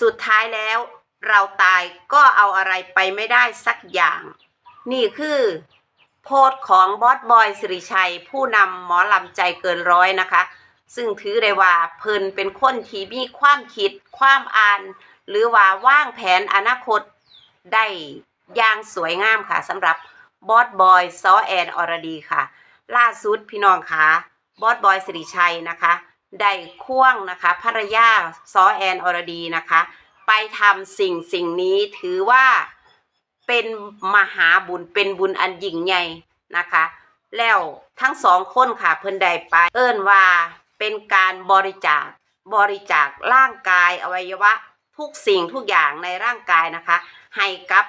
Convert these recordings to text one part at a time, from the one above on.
สุดท้ายแล้วเราตายก็เอาอะไรไปไม่ได้สักอย่าง นี่คือโพสของบอสบอยสิริชัย ผู้นำหมอลำใจเกินร้อยนะคะ ซึ่งถือได้ว่าเพิ่นเป็นคนที่มีความคิด ความอ่าน หรือว่าว่างแผนอนาคตได้อย่างสวยงามค่ะสำหรับบอสบอยซอแอนอรดีค่ะ ล่าสุดพี่น้องค่ะบอสบอยสิริชัยนะคะ ได้ควงนะคะภรรยาซอแอนอรดีนะคะ ไปทำสิ่งสิ่งนี้ถือว่าเป็นมหาบุญเป็นบุญอันยิ่งใหญ่นะคะ แล้วทั้งสองคนค่ะเพิ่นได้ไปเอิ้นว่าเป็นการบริจาคบริจาคร่างกายอวัยวะทุกสิ่งทุกอย่างในร่างกายนะคะ ให้กับ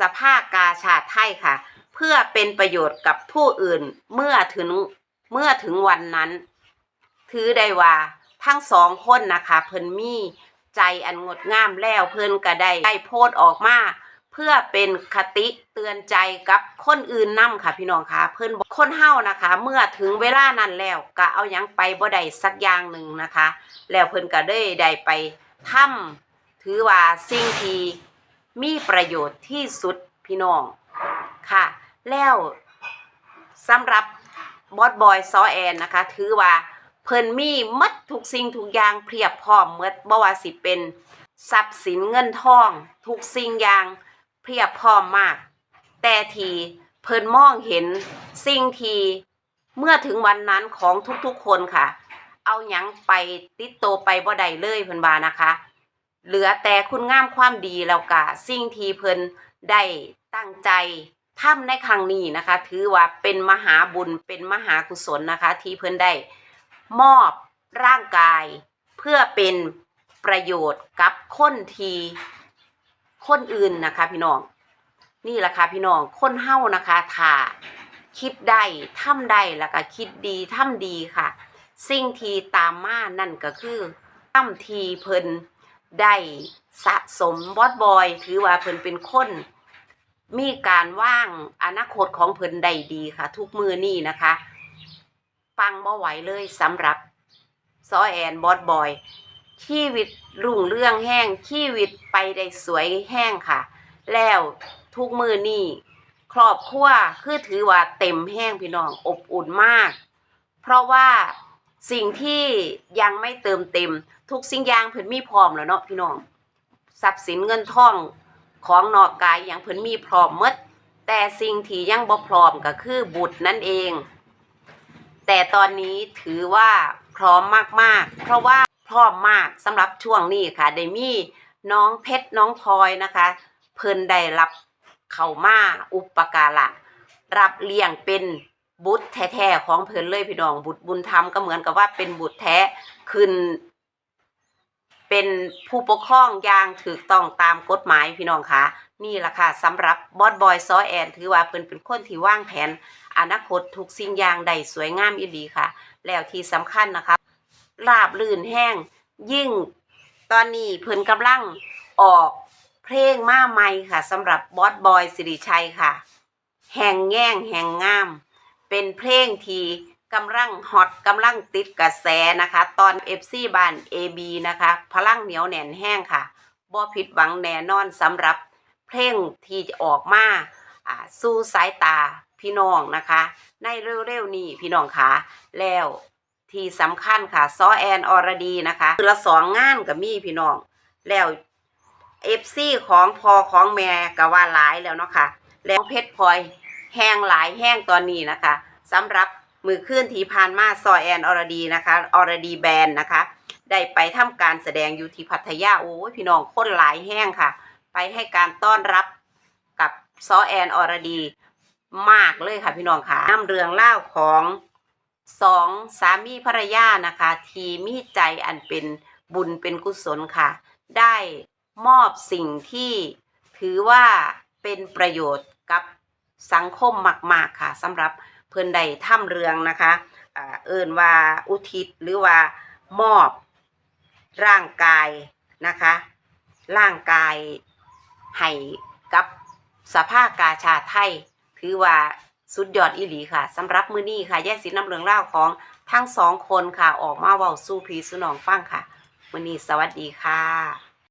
สภาพกาชาติไทยค่ะ เพื่อเป็นประโยชน์กับผู้อื่นเมื่อถึงเมื่อถึงวันนั้น ถือได้ว่าทั้งสองคนนะคะ เพิ่นมีใจอันงดงามแล้วเพิ่นก็ได้ได้โพสออกมาเพื่อเป็นคติเตือนใจกับคนอื่นนํค่ะพี่น้องค่ะ เพิ่นบอกคนเฮานะคะ เมื่อถึงเวลานั้นแล้วก็เอายังไปบ่ได้สักอย่างหนึ่งนะคะ แล้วเพิ่นก็ได้ได้ไปทำถือว่าสิ่งที่มีประโยชน์ที่สุดพี่น้องค่ะ แล้วสำหรับบอสบอยซอแอนนะคะ ถือว่า เพิ่นมีมัดทุกสิ่งทุกอย่างเพียบพร้อมเมื่อบ่ว่าสิเป็นทรัพย์สินเงินทอง ทุกสิ่งอย่างเพียบพร้อมมาก แต่ทีเพิ่นมองเห็นสิ่งทีเมื่อถึงวันนั้นของทุกๆคนค่ะ เอาหยังไปติดโตไปบ่ได้เลยเพิ่นว่านะคะ เหลือแต่คุณงามความดีแล้วก็สิ่งทีเพิ่นได้ตั้งใจทำในครั้งนี้นะคะ ถือว่าเป็นมหาบุญเป็นมหากุศลนะคะ ที่เพิ่นได้ มอบร่างกาย เพื่อเป็นประโยชน์กับคนทีคนอื่นนะคะ พี่น้อง นี่แหละค่ะพี่น้องคนเฮ้านะคะถ้าคิดได้ทำได้แล้วก็คิดดีทำดีค่ะ สิ่งที่ตามมานั่นก็คือทำทีเพิ่นได้สะสมบอสบอย ถือว่าเพิ่นเป็นคนมีการว่างอนาคตของเพิ่นได้ดีค่ะ ทุกมือนี่นะคะ ฟังบ่ไหวเลยสำหรับซอแอนบอสบอย ชีวิตรุ่งเรื่องแห้งชีวิตไปได้สวยแห้งค่ะ แล้วทุกมือนี่ครอบครัวคือถือว่าเต็มแห้งพี่น้องอบอุ่นมาก เพราะว่าสิ่งที่ยังไม่เติมเต็ม ทุกสิ่งอย่างเพิ่นมีพร้อมแล้วเนาะพี่น้องทรัพย์สินเงินทองของนอกกายอย่างเพิ่นมีพร้อมมดแต่สิ่งที่ยังบ่พร้อมก็คือบุตรนั่นเอง แต่ตอนนี้ถือว่าพร้อมมากๆ เพราะว่าพร้อมมากสำหรับช่วงนี้ค่ะได้มีน้องเพชรน้องพลอยนะคะ เพิ่นได้รับเข้ามาอุปการะรับเลี้ยงเป็นบุตรแท้ๆของเพิ่นเลยพี่น้องบุตรบุญธรรมก็เหมือนกับว่าเป็นบุตรแท้ขึ้น เป็นผู้ปกครองอย่างถูกต้องตามกฎหมายพี่น้องค่ะนี่แหละค่ะสำหรับบอสบอยซอแอนถือว่าเพิ่นเป็นคนที่วางแผน อนาคตทุกสิ่งอย่างได้สวยงามอีหลีค่ะ แล้วที่สำคัญนะคะราบลื่นแห้งยิ่งตอนนี้เพิ่นกำลังออกเพลงมาใหม่ค่ะสำหรับบอสบอยสิริชัยค่ะ แห่งแง่งแห่งงาม เป็นเพลงที่ กำลังฮอตกำลังติดกระแสนะคะ ตอน FC บ้าน AB นะคะ พลังเหนียวแน่นแห้งค่ะบ่ผิดหวังแน่นอนสำหรับเพลงที่จะออกมาสู่สายตาพี่น้องนะคะ ในเร็วๆนี้พี่น้องค่ะแล้วที่สำคัญค่ะซอแอนอรดีนะคะคือละสองงานกับมี่พี่น้อง แล้วเอฟซีของพอของแม่ก็ว่าหลายแล้วเนาะค่ะแล้วเพชรพลอยแห้งหลายแห้งตอนนี้นะคะสำหรับ มือขึ้นที่ผ่านมาซอแอนอรดีนะคะอรดีแบนนะคะ ได้ไปทำการแสดงอยู่ที่พัทยาโอ้ยพี่น้องคนหลายแห้งค่ะ ไปให้การต้อนรับกับซอแอนอรดีมากเลยค่ะพี่น้องค่ะนำเรื่องเล่าของสองสามีภรรยานะคะที่มีใจอันเป็นบุญเป็นกุศลค่ะ ได้มอบสิ่งที่ถือว่าเป็นประโยชน์กับสังคมมาก ๆ ค่ะสำหรับ เพื่อนใดถ้ำเรืองนะคะเอินว่าอุทิศหรือว่ามอบร่างกายนะคะ ร่างกายให้กับสภาพกาชาไทย ถือว่าสุดยอดอีหลีค่ะสำหรับมื้อนี้ค่ะแยกสินน้ำเรืองเล่าของทั้งสองคนค่ะออกมาเว้าสู้พีสุนองฟังค่ะมื้อนี้สวัสดีค่ะ